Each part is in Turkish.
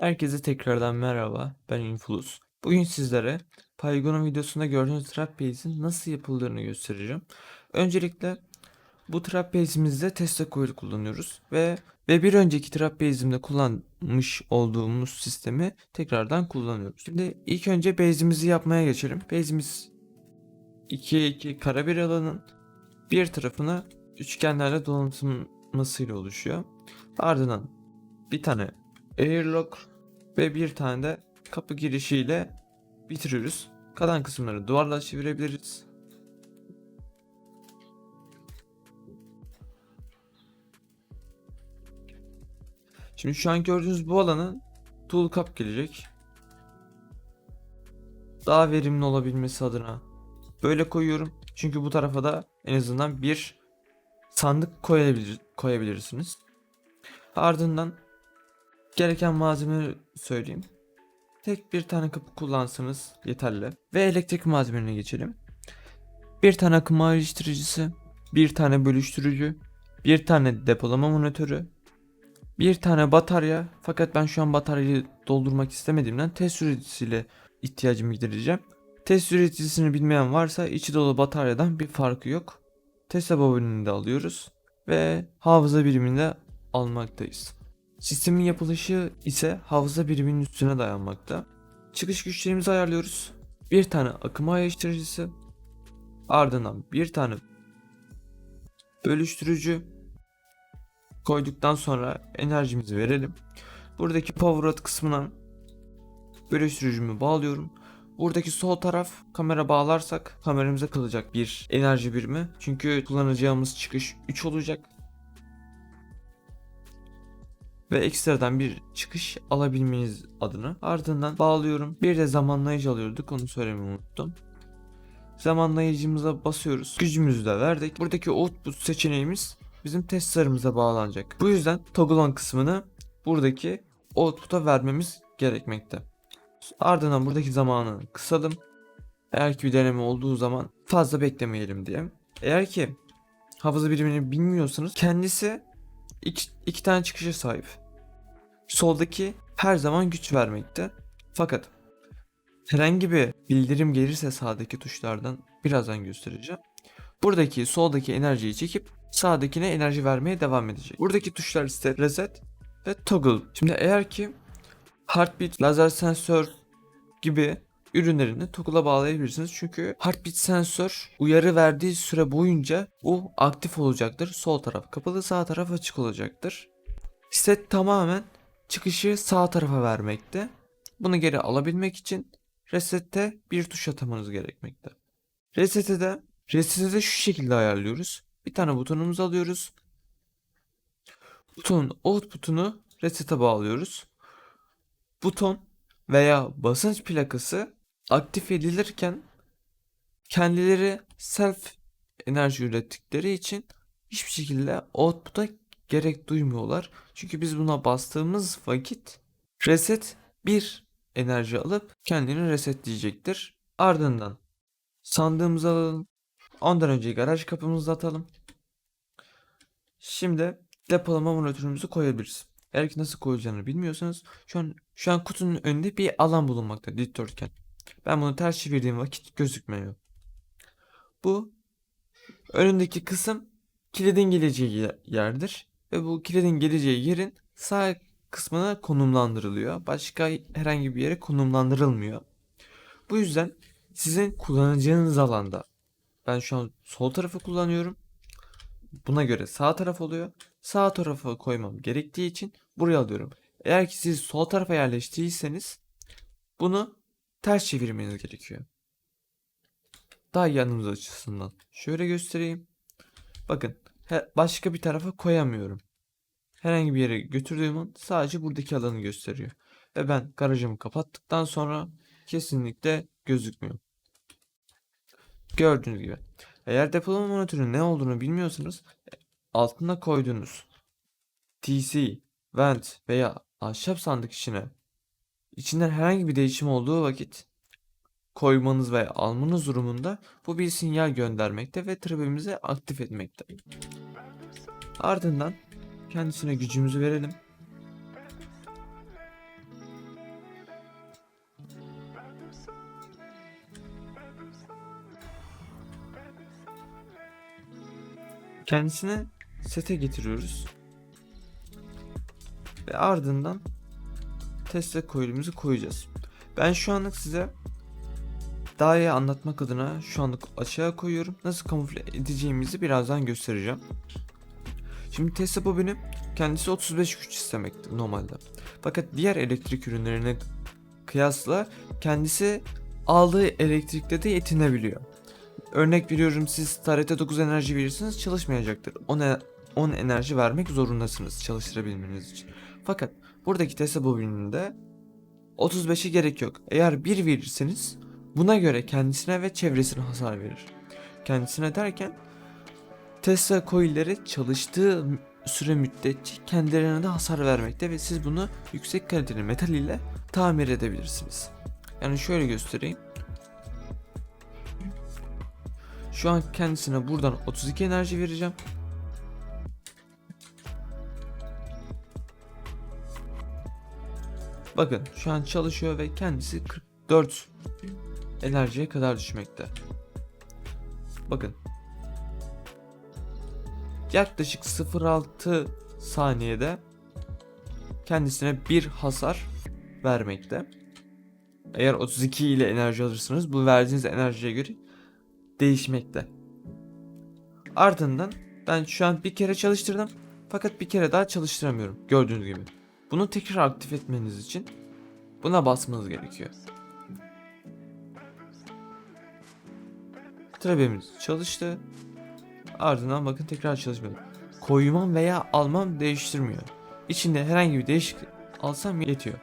Herkese tekrardan merhaba. Ben Influs. Bugün sizlere Polygon'un videosunda gördüğünüz trap base'in nasıl yapıldığını göstereceğim. Öncelikle bu trap base'imizde Tesla coil kullanıyoruz ve ve bir önceki trap base'imde kullanmış olduğumuz sistemi tekrardan kullanıyoruz. Şimdi ilk önce base'imizi yapmaya geçelim. Base'imiz 2'ye 2 kare bir alanın bir tarafına üçgenlerle donatılmasıyla oluşuyor. Ardından bir tane airlock ve bir tane de kapı girişiyle bitiriyoruz. Kalan kısımları duvarla çevirebiliriz. Şimdi şu an gördüğünüz bu alana tool cup gelecek. Daha verimli olabilmesi adına böyle koyuyorum. Çünkü bu tarafa da en azından bir sandık koyabilir, koyabilirsiniz. Ardından gereken malzemeleri söyleyeyim. Tek bir tane kapı kullansanız yeterli. Ve elektrik malzemelerine geçelim. Bir tane akım ayrıştırıcısı, bir tane bölüştürücü, bir tane depolama monitörü, bir tane batarya. Fakat ben şu an bataryayı doldurmak istemediğimden test üreticisiyle ihtiyacımı gidereceğim. Test üreticisini bilmeyen varsa içi dolu bataryadan bir farkı yok. Tesla bobinini de alıyoruz ve hafıza birimini de almaktayız. Sistemin yapılışı ise hafıza biriminin üstüne dayanmakta. Çıkış güçlerimizi ayarlıyoruz. Bir tane akım ayrıştırıcısı, ardından bir tane bölüştürücü koyduktan sonra enerjimizi verelim. Buradaki power out kısmına bölüştürücümü bağlıyorum. Buradaki sol taraf kamera bağlarsak kameramıza kalacak bir enerji birimi. Çünkü kullanacağımız çıkış 3 olacak. Ve ekstradan bir çıkış alabilmeniz adına ardından bağlıyorum. Bir de zamanlayıcı alıyorduk onu söylemeyi unuttum. Zamanlayıcımıza basıyoruz. Gücümüzü de verdik. Buradaki output seçeneğimiz bizim testlerimize bağlanacak. Bu yüzden toggle on kısmını buradaki output'a vermemiz gerekmekte. Ardından buradaki zamanı kısalım. Eğer ki bir deneme olduğu zaman fazla beklemeyelim diye. Eğer ki hafıza birimini bilmiyorsanız kendisi iki, iki tane çıkışa sahip. Soldaki her zaman güç vermekte. Fakat herhangi bir bildirim gelirse sağdaki tuşlardan birazdan göstereceğim. Buradaki soldaki enerjiyi çekip sağdakine enerji vermeye devam edecek. Buradaki tuşlar ise reset ve toggle. Şimdi eğer ki heartbeat, lazer sensör gibi ürünlerini toggle'a bağlayabilirsiniz. Çünkü heartbeat sensör uyarı verdiği süre boyunca o aktif olacaktır. Sol taraf kapalı, sağ taraf açık olacaktır. Set tamamen çıkışı sağ tarafa vermekte. Bunu geri alabilmek için resette bir tuş atamanız gerekmekte. Resette de resette de şu şekilde ayarlıyoruz. Bir tane butonumuzu alıyoruz. Butonun output'unu resete bağlıyoruz. Buton veya basınç plakası aktif edilirken kendileri self enerji ürettikleri için hiçbir şekilde output'a gerek duymuyorlar. Çünkü biz buna bastığımız vakit reset bir enerji alıp kendini resetleyecektir. Ardından sandığımızı alalım. Ondan önce garaj kapımızı atalım. Şimdi depolama monitörümüzü koyabiliriz. Eğer ki nasıl koyacağını bilmiyorsanız şu an şu an kutunun önünde bir alan bulunmakta dikdörtgen. Ben bunu ters çevirdiğim vakit gözükmüyor. Bu önündeki kısım kilidin geleceği ye- yerdir ve bu kilidin geleceği yerin sağ kısmına konumlandırılıyor. Başka herhangi bir yere konumlandırılmıyor. Bu yüzden sizin kullanacağınız alanda ben şu an sol tarafı kullanıyorum. Buna göre sağ taraf oluyor. Sağ tarafa koymam gerektiği için buraya alıyorum. Eğer ki siz sol tarafa yerleştiriyseniz bunu ters çevirmeniz gerekiyor. Daha iyi anımız açısından. Şöyle göstereyim. Bakın başka bir tarafa koyamıyorum. Herhangi bir yere götürdüğüm an sadece buradaki alanı gösteriyor. Ve ben garajımı kapattıktan sonra kesinlikle gözükmüyor. Gördüğünüz gibi. Eğer depolama monitörünün ne olduğunu bilmiyorsanız altına koyduğunuz TC, vent veya ahşap sandık içine İçinden herhangi bir değişim olduğu vakit koymanız veya almanız durumunda bu bir sinyal göndermekte ve trapimizi aktif etmekte. Ardından kendisine gücümüzü verelim. Kendisini sete getiriyoruz. Ve ardından Tesla coil'imizi koyacağız. Ben şu anlık size daha iyi anlatmak adına şu anlık açığa koyuyorum. Nasıl kamufle edeceğimizi birazdan göstereceğim. Şimdi Tesla bobini kendisi 35 güç istemekte normalde. Fakat diğer elektrik ürünlerine kıyasla kendisi aldığı elektrikle de yetinebiliyor. Örnek veriyorum siz tarihte 9 enerji verirseniz çalışmayacaktır. 10, e- 10 enerji vermek zorundasınız çalıştırabilmeniz için. Fakat buradaki Tesla bobininde 35'e gerek yok. Eğer 1 verirseniz buna göre kendisine ve çevresine hasar verir. Kendisine derken Tesla coil'leri çalıştığı süre müddetçe kendilerine de hasar vermekte ve siz bunu yüksek kaliteli metal ile tamir edebilirsiniz. Yani şöyle göstereyim. Şu an kendisine buradan 32 enerji vereceğim. Bakın şu an çalışıyor ve kendisi 44 enerjiye kadar düşmekte. Bakın. Yaklaşık 0.6 saniyede kendisine bir hasar vermekte. Eğer 32 ile enerji alırsanız bu verdiğiniz enerjiye göre değişmekte. Ardından ben şu an bir kere çalıştırdım fakat bir kere daha çalıştıramıyorum gördüğünüz gibi. Bunu tekrar aktif etmeniz için buna basmanız gerekiyor. Trebemiz çalıştı. Ardından bakın tekrar çalışmıyor. Koymam veya almam değiştirmiyor. İçinde herhangi bir değişiklik alsam yetiyor.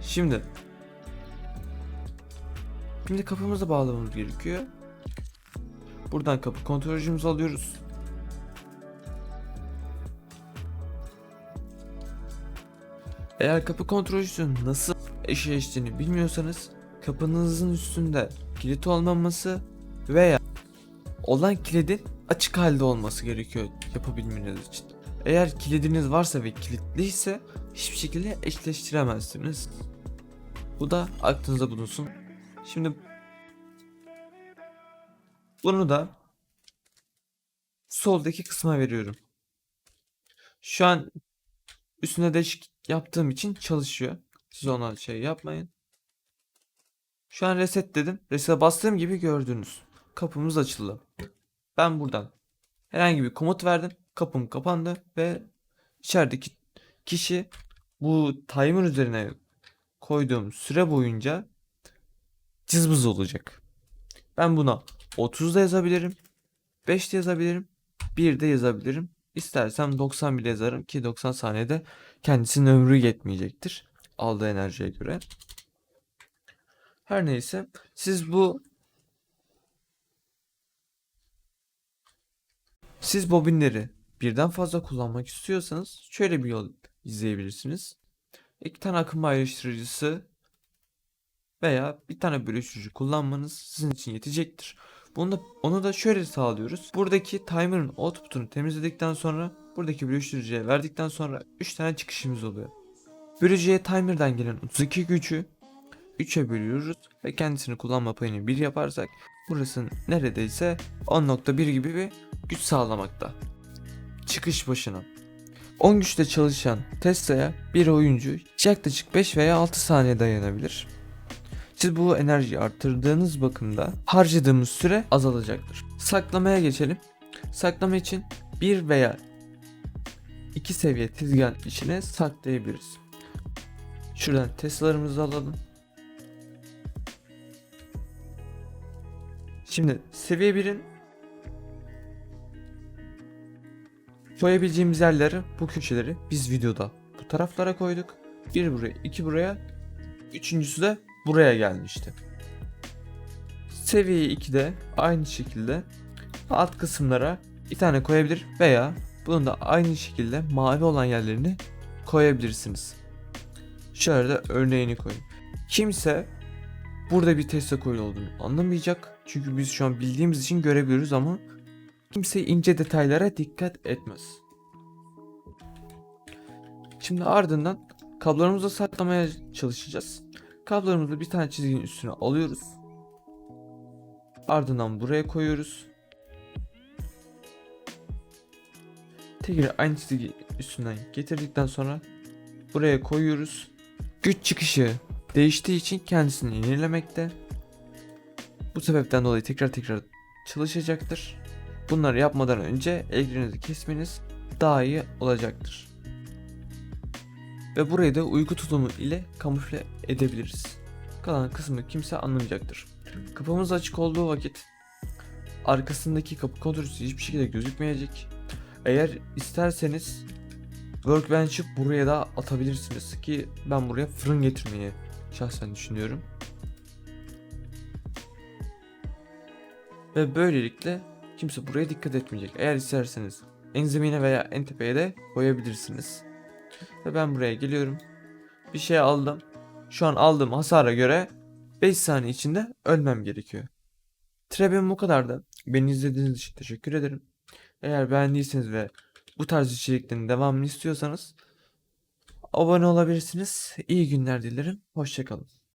Şimdi Şimdi kapımızı bağlamamız gerekiyor. Buradan kapı kontrolcümüzü alıyoruz. Eğer kapı kontrolcüsünün nasıl eşleştiğini bilmiyorsanız kapınızın üstünde kilit olmaması veya olan kilidin açık halde olması gerekiyor yapabilmeniz için. Eğer kilidiniz varsa ve kilitliyse hiçbir şekilde eşleştiremezsiniz. Bu da aklınızda bulunsun. Şimdi bunu da soldaki kısma veriyorum. Şu an üstüne değişik yaptığım için çalışıyor. Siz ona şey yapmayın. Şu an reset dedim. Reset'e bastığım gibi gördünüz. Kapımız açıldı. Ben buradan herhangi bir komut verdim. Kapım kapandı ve içerideki kişi bu timer üzerine koyduğum süre boyunca cızbız olacak. Ben buna 30 da yazabilirim. 5 de yazabilirim. 1 de yazabilirim. İstersem 90 bile yazarım ki 90 saniyede kendisinin ömrü yetmeyecektir. Aldığı enerjiye göre. Her neyse siz bu siz bobinleri birden fazla kullanmak istiyorsanız şöyle bir yol izleyebilirsiniz. İki tane akım ayrıştırıcısı veya bir tane bölüştürücü kullanmanız sizin için yetecektir. Bunu da, onu da şöyle sağlıyoruz. Buradaki timer'ın output'unu temizledikten sonra buradaki bölüştürücüye verdikten sonra 3 tane çıkışımız oluyor. Bölücüye timer'dan gelen 32 gücü 3'e bölüyoruz ve kendisini kullanma payını 1 yaparsak burası neredeyse 10.1 gibi bir güç sağlamakta. Çıkış başına. 10 güçte çalışan Tesla'ya bir oyuncu yaklaşık 5 veya 6 saniye dayanabilir. Siz bu enerjiyi arttırdığınız bakımda harcadığımız süre azalacaktır. Saklamaya geçelim. Saklama için bir veya iki seviye tezgahın içine saklayabiliriz. Şuradan Tesla'larımızı alalım. Şimdi seviye 1'in koyabileceğimiz yerleri bu köşeleri biz videoda bu taraflara koyduk. Bir buraya, iki buraya, üçüncüsü de buraya gelmişti. Seviye 2'de aynı şekilde alt kısımlara bir tane koyabilir veya bunun da aynı şekilde mavi olan yerlerini koyabilirsiniz. Şöyle de örneğini koyayım. Kimse burada bir Tesla coil olduğunu anlamayacak. Çünkü biz şu an bildiğimiz için görebiliyoruz ama kimse ince detaylara dikkat etmez. Şimdi ardından kablolarımızı saklamaya çalışacağız. Kablolarımızı bir tane çizginin üstüne alıyoruz. Ardından buraya koyuyoruz. Tekrar aynı çizgi üstünden getirdikten sonra buraya koyuyoruz. Güç çıkışı değiştiği için kendisini yenilemekte. Bu sebepten dolayı tekrar tekrar çalışacaktır. Bunları yapmadan önce elektriğinizi kesmeniz daha iyi olacaktır. Ve burayı da uyku tulumu ile kamufle edebiliriz. Kalan kısmı kimse anlamayacaktır. Kapımız açık olduğu vakit arkasındaki kapı kontrolsüz hiçbir şekilde gözükmeyecek. Eğer isterseniz Workbench'i buraya da atabilirsiniz ki ben buraya fırın getirmeyi şahsen düşünüyorum. Ve böylelikle kimse buraya dikkat etmeyecek. Eğer isterseniz en zemine veya en tepeye de koyabilirsiniz. Ve ben buraya geliyorum. Bir şey aldım. Şu an aldığım hasara göre 5 saniye içinde ölmem gerekiyor. Trebim bu kadardı. Beni izlediğiniz için teşekkür ederim. Eğer beğendiyseniz ve bu tarz içeriklerin devamını istiyorsanız abone olabilirsiniz. İyi günler dilerim. Hoşçakalın.